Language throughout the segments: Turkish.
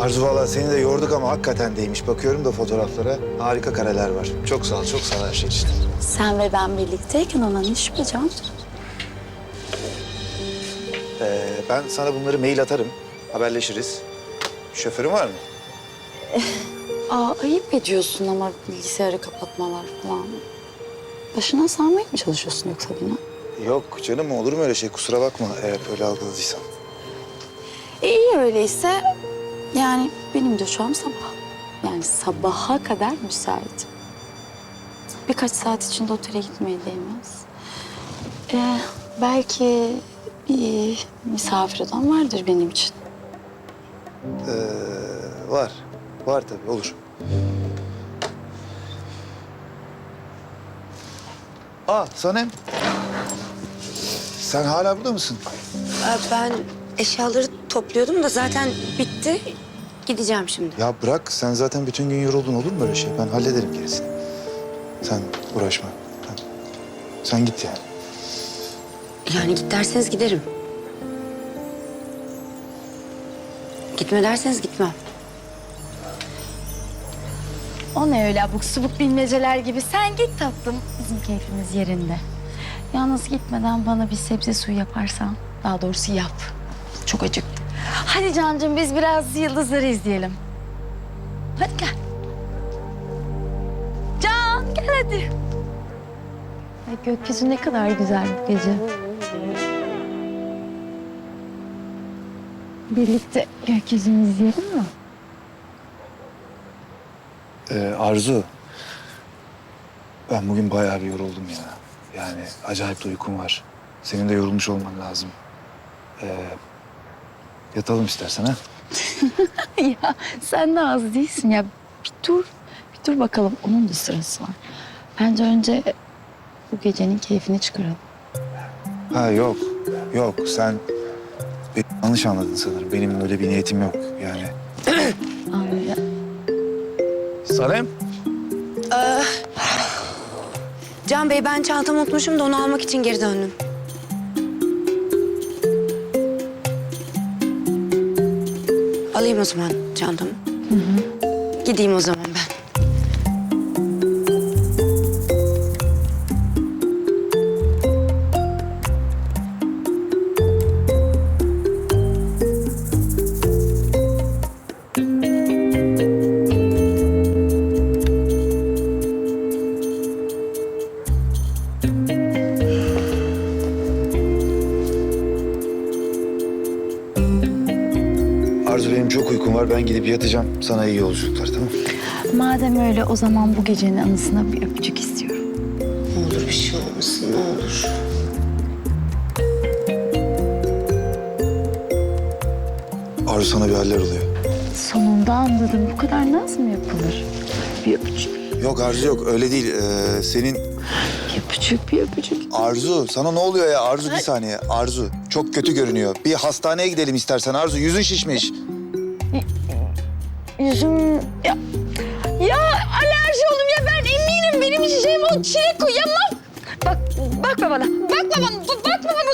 Arzu valla seni de yorduk ama hakikaten değmiş. Bakıyorum da fotoğraflara. Harika kareler var. Çok sağ ol, çok sağ ol her şey için. Sen ve ben birlikteyken ona ne şüphe Can? Ee, ben sana bunları mail atarım. Haberleşiriz. Şoförün var mı? Aa ayıp ediyorsun ama bilgisayarı kapatmalar falan. Başına sarmaya mı çalışıyorsun yoksa beni? Yok canım olur mu öyle şey? Kusura bakma eğer öyle algıladıysam. E, iyi öyleyse. Yani benim de şu an sabah. Yani sabaha kadar müsait. Birkaç saat içinde otele gitmeye değmez. Ee, belki bir misafir adam vardır benim için. Ee, var. Var tabii olur. Aa Sanem. Sen hala burada mısın? Ben eşyaları topluyordum da zaten bitti. Gideceğim şimdi. Ya bırak sen zaten bütün gün yoruldun olur mu öyle şey? Ben hallederim gerisini. Sen uğraşma. Sen, sen git yani. Yani git derseniz giderim. Gitme derseniz gitmem. O ne öyle abuk subuk bilmeceler gibi. Sen git tatlım. Bizim keyfimiz yerinde. Yalnız gitmeden bana bir sebze suyu yaparsan. Daha doğrusu yap. Çok acıktım. Hadi Cancığım biz biraz yıldızları izleyelim. Hadi gel. Can gel hadi. Ay, gökyüzü ne kadar güzel bu gece. Birlikte gökyüzünü izleyelim mi? Ee, Arzu. Ben bugün bayağı bir yoruldum ya. Yani acayip de uykum var. Senin de yorulmuş olman lazım. Ee, yatalım istersen ha. ya sen de az değilsin ya. Bir dur, bir dur bakalım. Onun da sırası var. Bence önce bu gecenin keyfini çıkaralım. Ha yok. Yok sen beni yanlış anladın sanırım. Benim öyle bir niyetim yok yani. Anladım. Sanem. Can Bey ben çantamı unutmuşum da onu almak için geri döndüm. Alayım o zaman çantamı. Gideyim o zaman ben. Var. Ben gidip yatacağım. Sana iyi yolculuklar tamam mı? Madem öyle o zaman bu gecenin anısına bir öpücük istiyorum. Ne olur bir şey olmasın ne olur. Arzu sana bir haller oluyor. Sonunda anladım. Bu kadar naz mı yapılır? Bir öpücük, Yok Arzu yok öyle değil. Ee, senin bir öpücük, bir öpücük. Arzu sana ne oluyor ya Arzu bir saniye. Arzu çok kötü görünüyor. Bir hastaneye gidelim istersen Arzu yüzün şişmiş. Yüzüm... Ya, ya alerji oldum ya ben eminim benim şişem o çilek koyamam. Bak, bakma bana, bakma bana, bakma bana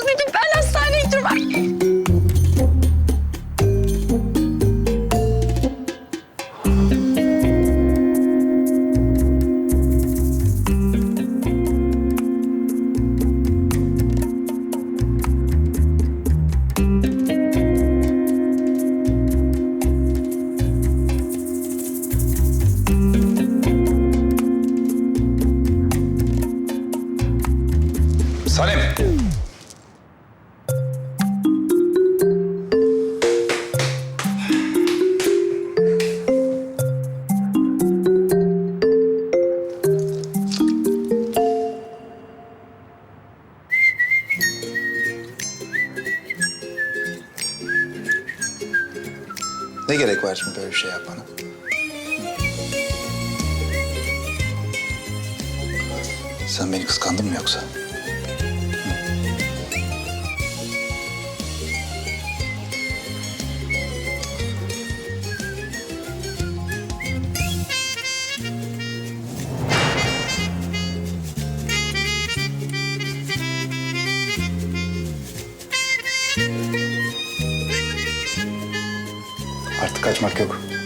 Sanem. Ne gerek var şimdi böyle bir şey yapmana? Sen beni kıskandın mı yoksa? Kaçmak yok.